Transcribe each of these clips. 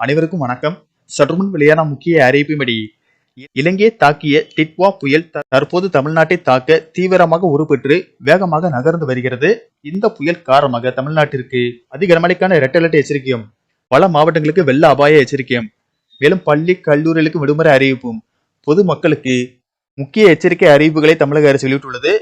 அனைவருக்கும் வணக்கம். சற்றுமுன் வெளியான முக்கிய அறிவிப்பின்படி இலங்கையை தாக்கிய டிட்வா புயல் தற்போது தமிழ்நாட்டை தாக்க தீவிரமாக உருப்பெற்று வேகமாக நகர்ந்து வருகிறது. இந்த புயல் காரணமாக தமிழ்நாட்டிற்கு அதிக கனமழைக்கான ரெட் அலர்ட் எச்சரிக்கையும் பல மாவட்டங்களுக்கு வெள்ள அபாய எச்சரிக்கையும் மேலும் பள்ளி கல்லூரிகளுக்கு விடுமுறை அறிவிப்பும் பொதுமக்களுக்கு முக்கிய எச்சரிக்கை அறிவிப்புகளை தமிழக அரசு வெளியிட்டுள்ளது.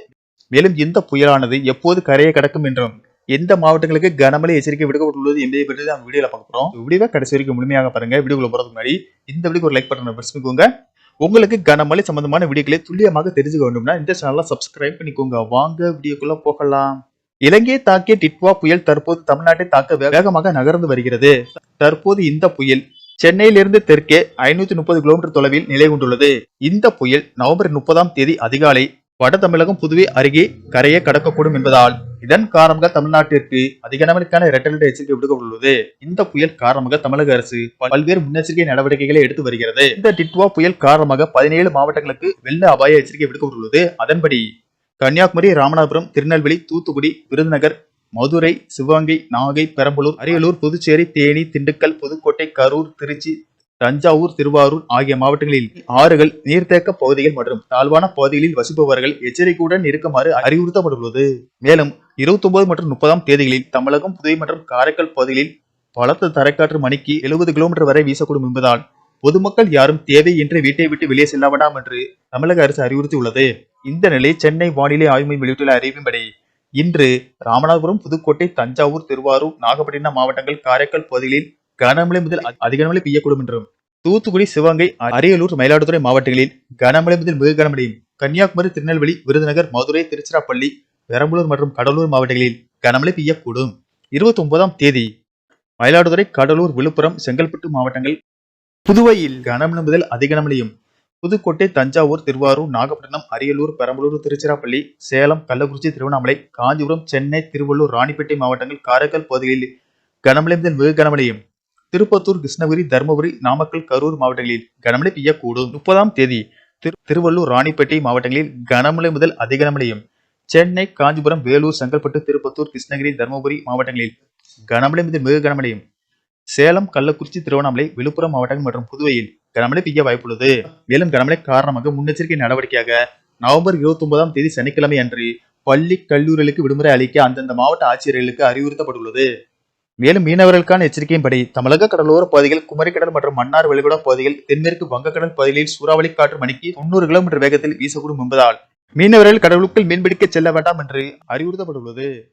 மேலும் இந்த புயலானது எப்போது கரையை கடக்கும் என்றும் எந்த மாவட்டங்களுக்கு கனமழை எச்சரிக்கை விடுக்கப்பட்டுள்ளது என்பதை பற்றி தான் வீடியோல பார்க்க போறோம். வீடியோவை கடைசி வரைக்கும் முழுமையாக பாருங்க. வீடியோக்குள்ள போறதுக்கு முன்னாடி இந்த வீடியோக்கு ஒரு லைக் பட்டனை பிரச்சனைக்கோங்க உங்களுக்கு கனமழை சம்பந்தமான வீடியோக்களை துல்லியமாக தெரிஞ்சுக்க வேண்டும்னா இந்த சேனலை சப்ஸ்கிரைப் பண்ணிக்கோங்க. வாங்க வீடியோக்குள்ள போகலாம். இலங்கையை தாக்கிய டிட்வா புயல் தற்போது தமிழ்நாட்டை தாக்க வேகமாக நகர்ந்து வருகிறது. தற்போது இந்த புயல் சென்னையிலிருந்து தெற்கே ஐநூத்தி முப்பது கிலோமீட்டர் தொலைவில் நிலை கொண்டுள்ளது. இந்த புயல் நவம்பர் முப்பதாம் தேதி அதிகாலை வட தமிழகம் புதுவை அருகே கரையை கடக்கக்கூடும் என்பதால் இதன் காரணமாக தமிழ்நாட்டிற்கு அதிக அளவிற்கான ரெட் அலர்ட் எச்சரிக்கை விடுக்கப்பட்டுள்ளது. இந்த புயல் காரணமாக தமிழக அரசு பல்வேறு முன்னெச்சரிக்கை நடவடிக்கைகளை எடுத்து வருகிறது. இந்த டிட்வா புயல் காரணமாக பதினேழு மாவட்டங்களுக்கு வெள்ள அபாய எச்சரிக்கை விடுக்கப்பட்டுள்ளது. அதன்படி கன்னியாகுமரி ராமநாதபுரம் திருநெல்வேலி தூத்துக்குடி விருதுநகர் மதுரை சிவகங்கை நாகை பெரம்பலூர் அரியலூர் புதுச்சேரி தேனி திண்டுக்கல் புதுக்கோட்டை கரூர் திருச்சி தஞ்சாவூர் திருவாரூர் ஆகிய மாவட்டங்களில் ஆறுகள் நீர்த்தேக்க பகுதிகள் மற்றும் தாழ்வான பகுதிகளில் வசிப்பவர்கள் எச்சரிக்கையுடன் இருக்குமாறு அறிவுறுத்தப்பட்டுள்ளது. மேலும் 29 மற்றும் முப்பதாம் தேதிகளில் தமிழகம் புதுவை மற்றும் காரைக்கால் பகுதிகளில் பலத்த தரைக்காற்று மணிக்கு 70 கிலோமீட்டர் வரை வீசக்கூடும் என்பதால் பொதுமக்கள் யாரும் தேவையின்றி வீட்டை விட்டு வெளியே செல்ல வேண்டாம் என்று தமிழக அரசு அறிவுறுத்தியுள்ளது. இந்த நிலை சென்னை வானிலை ஆய்வு மையம் வெளியிட்டுள்ள அறிவின்படி இன்று ராமநாதபுரம் புதுக்கோட்டை தஞ்சாவூர் திருவாரூர் நாகப்பட்டினம் மாவட்டங்கள் காரைக்கால் பகுதிகளில் கனமழை முதல் அதிகமழை பெய்யக்கூடும் என்றும் தூத்துக்குடி சிவகங்கை அரியலூர் மயிலாடுதுறை மாவட்டங்களில் கனமழை முதல் மிக கனமழையும் கன்னியாகுமரி திருநெல்வேலி விருதுநகர் மதுரை திருச்சிராப்பள்ளி பெரம்பலூர் மற்றும் கடலூர் மாவட்டங்களில் கனமழை பெய்யக்கூடும். இருபத்தி ஒன்பதாம் தேதி மயிலாடுதுறை கடலூர் விழுப்புரம் செங்கல்பட்டு மாவட்டங்கள் புதுவையில் கனமழை முதல் அதிக கனமழையும் புதுக்கோட்டை தஞ்சாவூர் திருவாரூர் நாகப்பட்டினம் அரியலூர் பெரம்பலூர் திருச்சிராப்பள்ளி சேலம் கள்ளக்குறிச்சி திருவண்ணாமலை காஞ்சிபுரம் சென்னை திருவள்ளூர் ராணிப்பேட்டை மாவட்டங்கள் காரைக்கால் பகுதிகளில் கனமழை முதல் மிக கனமழையும் திருப்பத்தூர் கிருஷ்ணகிரி தருமபுரி நாமக்கல் கரூர் மாவட்டங்களில் கனமழை பெய்யக்கூடும். முப்பதாம் தேதி திரு- திருவள்ளூர் ராணிப்பேட்டை மாவட்டங்களில் கனமழை முதல் அதிக கனமழையும் சென்னை காஞ்சிபுரம் வேலூர் செங்கல்பட்டு திருப்பத்தூர் கிருஷ்ணகிரி தருமபுரி மாவட்டங்களில் கனமழை முதல் மிக கனமழையும். சேலம் கள்ளக்குறிச்சி திருவண்ணாமலை விழுப்புரம் மாவட்டங்கள் மற்றும் புதுவையில் கனமழை பெய்ய வாய்ப்புள்ளது. மேலும் கனமழை காரணமாக முன்னெச்சரிக்கை நடவடிக்கையாக நவம்பர் இருபத்தி ஒன்பதாம் தேதி சனிக்கிழமை அன்று பள்ளி கல்லூரிகளுக்கு விடுமுறை அளிக்க அந்தந்த மாவட்ட ஆட்சியர்களுக்கு அறிவுறுத்தப்பட்டுள்ளது. மேலும் மீனவர்களுக்கான எச்சரிக்கையின்படி தமிழக கடலோர பகுதிகள் குமரிக்கடல் மற்றும் மன்னார் வெளிகுடா பகுதிகள் தென்மேற்கு வங்கக்கடல் பகுதிகளில் சூறாவளி காற்று மணிக்கு தொண்ணூறு கிலோமீட்டர் வேகத்தில் வீசக்கூடும் என்பதால் மீனவர்கள் கடலுக்குள் மீன்பிடிக்க செல்ல வேண்டாம் என்று அறிவுறுத்தப்பட்டுள்ளது.